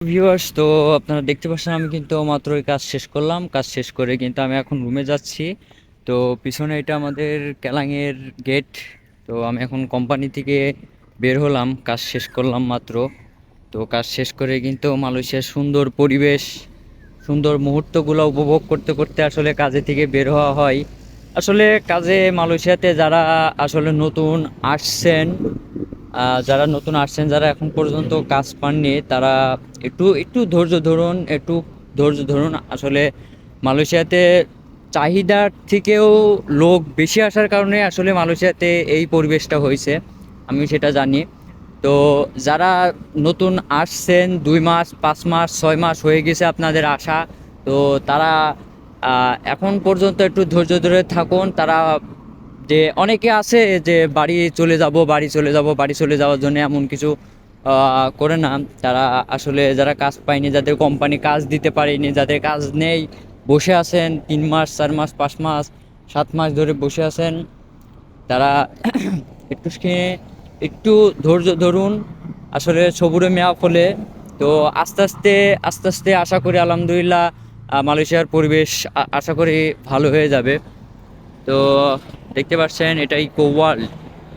Viewers তো আপনারা দেখতে পাচ্ছেন, আমি কিন্তু মাত্রই কাজ শেষ করলাম। কাজ শেষ করে কিন্তু আমি এখন রুমে যাচ্ছি। তো পিছনে এটা আমাদের কেলাঙের গেট তো আমি এখন কোম্পানি থেকে বের হলাম, কাজ শেষ করলাম মাত্র। তো কাজ শেষ করে কিন্তু মালয়েশিয়ার সুন্দর পরিবেশ, সুন্দর মুহূর্তগুলো উপভোগ করতে করতে আসলে কাজে থেকে বের হওয়া হয়। আসলে কাজে মালয়েশিয়াতে যারা আসলে নতুন আসছেন যারা নতুন আসছেন, যারা এখন পর্যন্ত কাজ পাননি, তারা একটু একটু ধৈর্য ধরুন, একটু ধৈর্য ধরুন। আসলে মালয়েশিয়াতে চাহিদার থেকেও লোক বেশি আসার কারণে আসলে মালয়েশিয়াতে এই পরিবেশটা হয়েছে, আমি সেটা জানি। তো যারা নতুন আসছেন, দুই মাস, পাঁচ মাস, ছয় মাস হয়ে গেছে আপনাদের আসা, তো তারা এখন পর্যন্ত একটু ধৈর্য ধরে থাকুন, তারা যে অনেকে আছে যে বাড়ি চলে যাব, বাড়ি চলে যাব, বাড়ি চলে যাওয়ার জন্য এমন কিছু করে না। তারা আসলে যারা কাজ পায়নি, যাদের কোম্পানি কাজ দিতে পারেনি, যাদের কাজ নেই, বসে আছেন তিন মাস, চার মাস, পাঁচ মাস, সাত মাস ধরে বসে আছেন, তারা একটু একটু ধৈর্য ধরুন। আসলে সবুরে মেয়া ফলে তো আস্তে আস্তে আস্তে আস্তে আশা করি, আলহামদুলিল্লাহ মালয়েশিয়ার পরিবেশ আশা করি ভালো হয়ে যাবে। তো দেখতে পাচ্ছেন, এটা ইকো ওয়ার্ল্ড।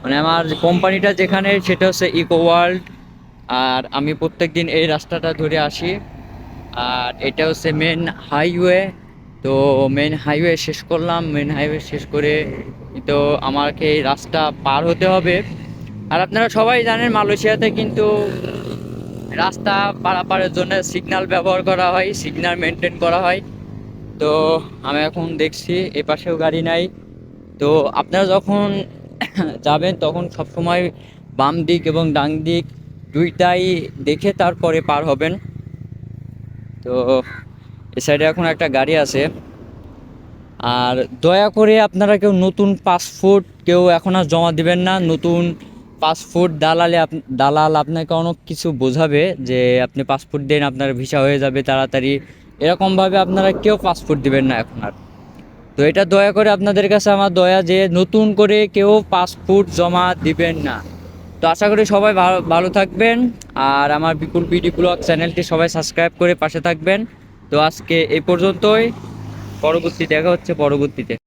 মানে আমার কোম্পানিটা যেখানে, সেটা হচ্ছে ইকো ওয়ার্ল্ড। আর আমি প্রত্যেক দিন এই রাস্তাটা ধরে আসি। আর এটা হচ্ছে মেন হাইওয়ে। তো মেন হাইওয়ে শেষ করলাম। মেন হাইওয়ে শেষ করে তো আমাকে এই রাস্তা পার হতে হবে। আর আপনারা সবাই জানেন, মালয়েশিয়াতে কিন্তু রাস্তা পারাপারের জন্য সিগন্যাল ব্যবহার করা হয়, সিগন্যাল মেনটেন করা হয়। তো আমি এখন দেখছি এ পাশেও গাড়ি নাই। তো আপনারা যখন যাবেন, তখন সবসময় বাম দিক এবং ডান দিক দুইটাই দেখে তারপরে পার হবেন। তো এ সাইডে এখন একটা গাড়ি আছে। আর দয়া করে আপনারা কেউ নতুন পাসপোর্ট কেউ এখন আর জমা দিবেন না। নতুন পাসপোর্ট দালালে আপ- দালাল আপনাকে অনেক কিছু বোঝাবে যে আপনি পাসপোর্ট দেন, আপনার ভিসা হয়ে যাবে তাড়াতাড়ি। এরকমভাবে আপনারা কেউ পাসপোর্ট দিবেন না এখন আর। তো এটা দয়া করে আপনাদের কাছে আমার দয়া যে নতুন করে কেউ পাসপোর্ট জমা দিবেন না। তো আশা করি সবাই ভালো থাকবেন। আর আমার বিপুল পিডি ব্লগ চ্যানেলটি সবাই সাবস্ক্রাইব করে পাশে থাকবেন। তো আজকে এ পর্যন্তই। পরবর্তী দেখা হচ্ছে, পরবর্তীতে।